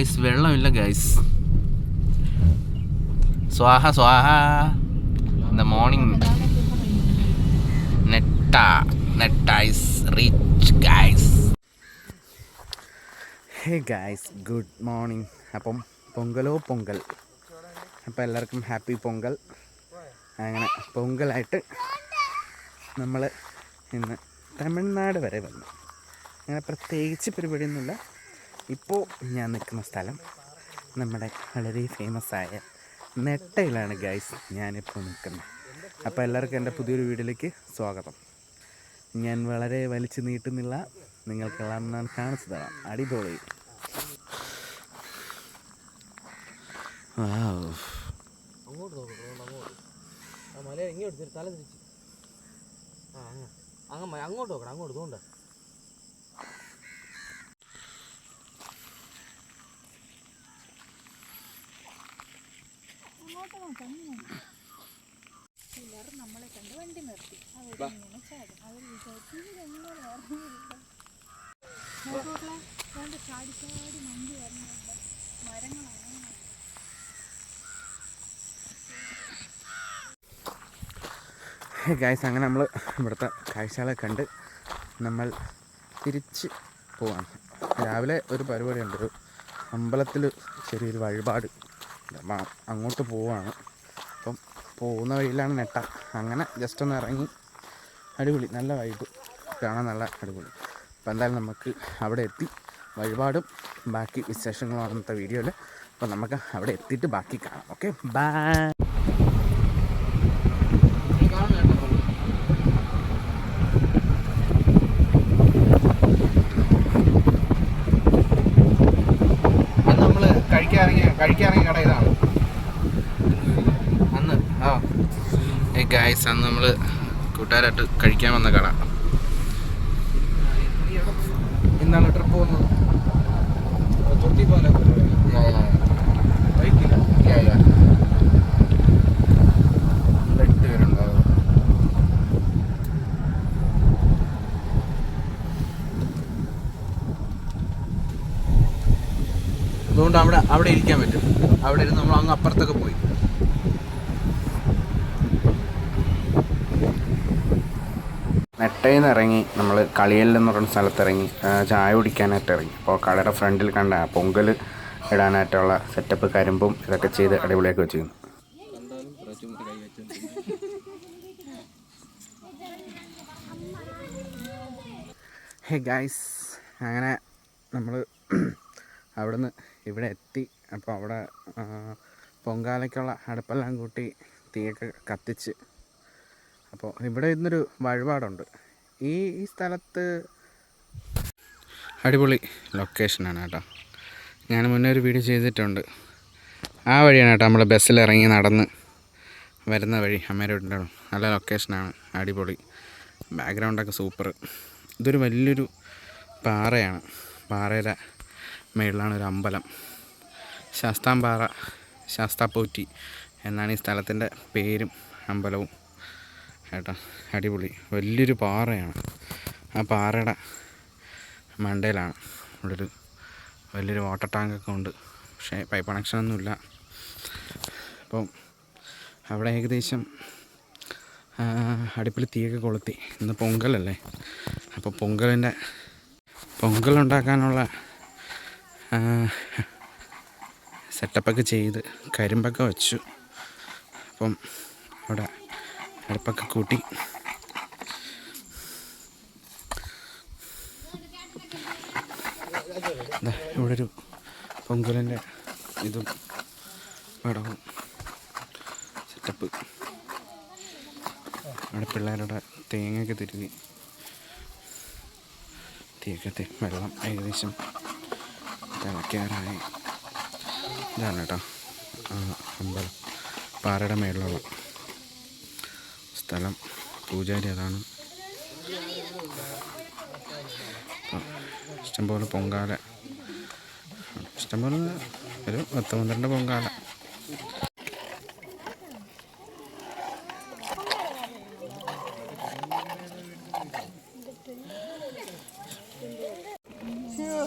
Guys വെള്ളമില്ല guys സ്വാഹ സ്വാഹ. ദ മോർണിംഗ് നെട്ട നെട്ട ഐസ് rich guys hey guys good morning അപ്പം പൊങ്കലോ പൊങ്കൽ. അപ്പം എല്ലാവർക്കും ഹാപ്പി പൊങ്കൽ. അങ്ങനെ പൊങ്കലായിട്ട് നമ്മൾ ഇന്ന് തമിഴ്നാട് വരെ വന്നു. അങ്ങനെ പ്രത്യേകിച്ച് പരിപാടിയൊന്നുമില്ല. ഇപ്പോൾ ഞാൻ നിൽക്കുന്ന സ്ഥലം നമ്മുടെ വളരെ ഫേമസ് ആയ നെട്ടയിലാണ് ഗൈസ് ഞാനിപ്പോൾ നിൽക്കുന്നത്. അപ്പോൾ എല്ലാവർക്കും എന്റെ പുതിയൊരു വീഡിയോയിലേക്ക് സ്വാഗതം. ഞാൻ വളരെ വലിച്ചു നീട്ടുന്നില്ല. നിങ്ങൾക്കെല്ലാം ഞാൻ കാണിച്ചു തരാം. അടിപൊളി. അങ്ങോട്ട് നോക്കണം അങ്ങോട്ട് ആ മല ഇങ്ങോട്ട് തിരി തല തിരിച്ച് ആ അങ്ങ് അങ്ങ് മ- അങ്ങോട്ട് നോക്കണം അങ്ങോട്ട് തോണ്ട ചിലർ നമ്മളെ കണ്ട് വണ്ടി നിർത്തി. അവരിങ്ങനെ ചാടും. അവർ വിചാരിച്ചു ഇതെങ്ങനെ വേറെ രണ്ട് ചാടി വരുന്നുണ്ട് മരങ്ങളാണ്. ഗായ്സ് അങ്ങനെ നമ്മൾ ഇവിടുത്തെ കാഴ്ചകളെ കണ്ട് നമ്മൾ തിരിച്ച് പോവാണ്. രാവിലെ ഒരു പരിപാടിയുണ്ട്. ഒരു അമ്പലത്തിൽ ചെറിയൊരു വഴിപാട്. അപ്പം അങ്ങോട്ട് പോവാണ്. അപ്പം പോകുന്ന വഴിയിലാണ് നെട്ട. അങ്ങനെ ജസ്റ്റ് ഒന്ന് ഇറങ്ങി അടിപൊളി നല്ല വൈബ് കാണാൻ നല്ല അടിപൊളി. അപ്പോൾ എന്തായാലും നമുക്ക് അവിടെ എത്തി. വഴിപാടും ബാക്കി വിശേഷങ്ങളും അന്നത്തെ വീഡിയോയിൽ അപ്പോൾ നമുക്ക് അവിടെ എത്തിയിട്ട് ബാക്കി കാണാം. ഓക്കെ ബൈ അന്ന് നമ്മൾ കഴിക്കാറിങ്ങിയ കട ഇതാണ് അന്ന് ആ. ഏ ഗായ്സ് അന്ന് നമ്മൾ കൂട്ടുകാരായിട്ട് കഴിക്കാൻ വന്ന കട. ഇന്നാണ് ട്രിപ്പ് പോകുന്നത്. തൊട്ടി പോലെ ബൈക്കില്ല അതുകൊണ്ട് അവിടെ അവിടെ ഇരിക്കാൻ പറ്റും. അവിടെ ഇരുന്ന് നമ്മൾ അങ്ങ് അപ്പുറത്തൊക്കെ പോയി. നെട്ടയിൽ നിന്ന് ഇറങ്ങി നമ്മൾ കളിയൽ എന്ന് പറയുന്ന സ്ഥലത്തിറങ്ങി. ചായ കുടിക്കാനായിട്ട് ഇറങ്ങി. അപ്പോൾ കടയുടെ ഫ്രണ്ടിൽ കണ്ട പൊങ്കൽ ഇടാനായിട്ടുള്ള സെറ്റപ്പ് കരിമ്പും ഇതൊക്കെ ചെയ്ത് അടിപൊളിയാക്കി വെച്ചിരുന്നു. ഹേ ഗായ്സ് അങ്ങനെ നമ്മൾ അവിടുന്ന് ഇവിടെ എത്തി. അപ്പോൾ അവിടെ പൊങ്കാലയ്ക്കുള്ള അടുപ്പെല്ലാം കൂട്ടി തീയൊക്കെ കത്തിച്ച്. അപ്പോൾ ഇവിടെ ഇന്നൊരു വഴിപാടുണ്ട്. ഈ ഈ സ്ഥലത്ത് അടിപൊളി ലൊക്കേഷനാണ് കേട്ടോ. ഞാൻ മുന്നേ ഒരു വീഡിയോ ചെയ്തിട്ടുണ്ട്. ആ വഴിയാണ് കേട്ടോ നമ്മൾ ബസ്സിൽ ഇറങ്ങി നടന്ന് വരുന്ന വഴി. അമ്മേരെ അവിടെ. നല്ല ലൊക്കേഷനാണ്. അടിപൊളി. ബാക്ക്ഗ്രൗണ്ടൊക്കെ സൂപ്പർ ഇതൊരു വലിയൊരു പാറയാണ്. പാറയുടെ മേളിലാണ് ഒരു അമ്പലം. ശാസ്താംപാറ ശാസ്താപ്പോറ്റി എന്നാണ് ഈ സ്ഥലത്തിന്റെ പേരും അമ്പലവും. കേട്ടോ അടിപൊളി. വലിയൊരു പാറയാണ്. ആ പാറയുടെ മണ്ടയിലാണ് ഇവിടെ ഒരു വലിയൊരു വാട്ടർ ടാങ്കൊക്കെ ഉണ്ട്. പക്ഷേ പൈപ്പ് കണക്ഷനൊന്നുമില്ല അപ്പം അവിടെ ഏകദേശം അടിപ്പിൽ തീയൊക്കെ കൊളുത്തി. ഇന്ന് പൊങ്കലല്ലേ? അപ്പോൾ പൊങ്കലിന്റെ പൊങ്കലുണ്ടാക്കാനുള്ള സെറ്റപ്പൊക്കെ ചെയ്ത് കരിമ്പൊക്കെ വെച്ചു. അപ്പം അവിടെ അടുപ്പൊക്കെ കൂട്ടി. ഇവിടെ ഒരു പൊങ്കലിന്റെ ഇതും പടവും സെറ്റപ്പ്. അവിടെ പിള്ളേരുടെ തേങ്ങയൊക്കെ തിരുതി തീയൊക്കെ വെള്ളം ഏകദേശം തിളയ്ക്കാറായി ഇതാണ് കേട്ടോ അമ്പലം. പാറയുടെ മേളിലുള്ള സ്ഥലം. പൂജാരി അതാണ്. ഇഷ്ടംപോലെ പൊങ്കാല. ഇഷ്ടംപോലെ ഒരു പത്ത് പന്ത്രണ്ട് പൊങ്കാല.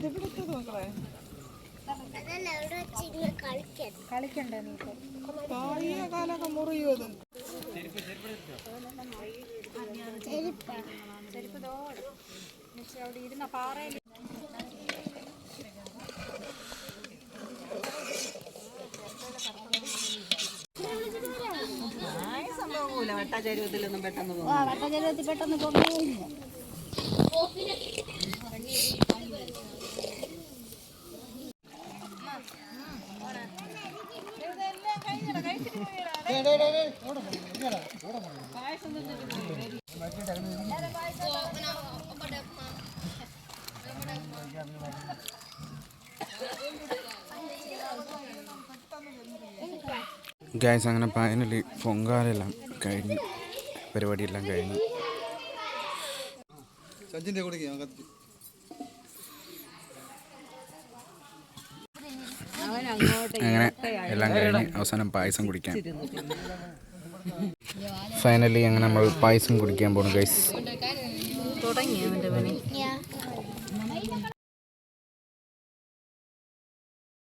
നീ കളിക്കണ്ടേ നീ ഇപ്പൊ? ചെരുപ്പ് ദോട് അവിടെ ഇരുന്ന പാറയിൽ ആ വട്ടജലത്തിൽ പെട്ടെന്ന് പോകുന്നു ഗായ്സ് അങ്ങനെ ഫൈനലി പൊങ്കാലെല്ലാം കഴിഞ്ഞു പരിപാടിയെല്ലാം കഴിഞ്ഞു. സച്ചിന്റെ കൂടെ അങ്ങനെ എല്ലാം കഴിഞ്ഞ് അവസാനം പായസം കുടിക്കാൻ ഫൈനലി അങ്ങനെ നമ്മൾ പായസം കുടിക്കാൻ പോകണം ഗൈസ്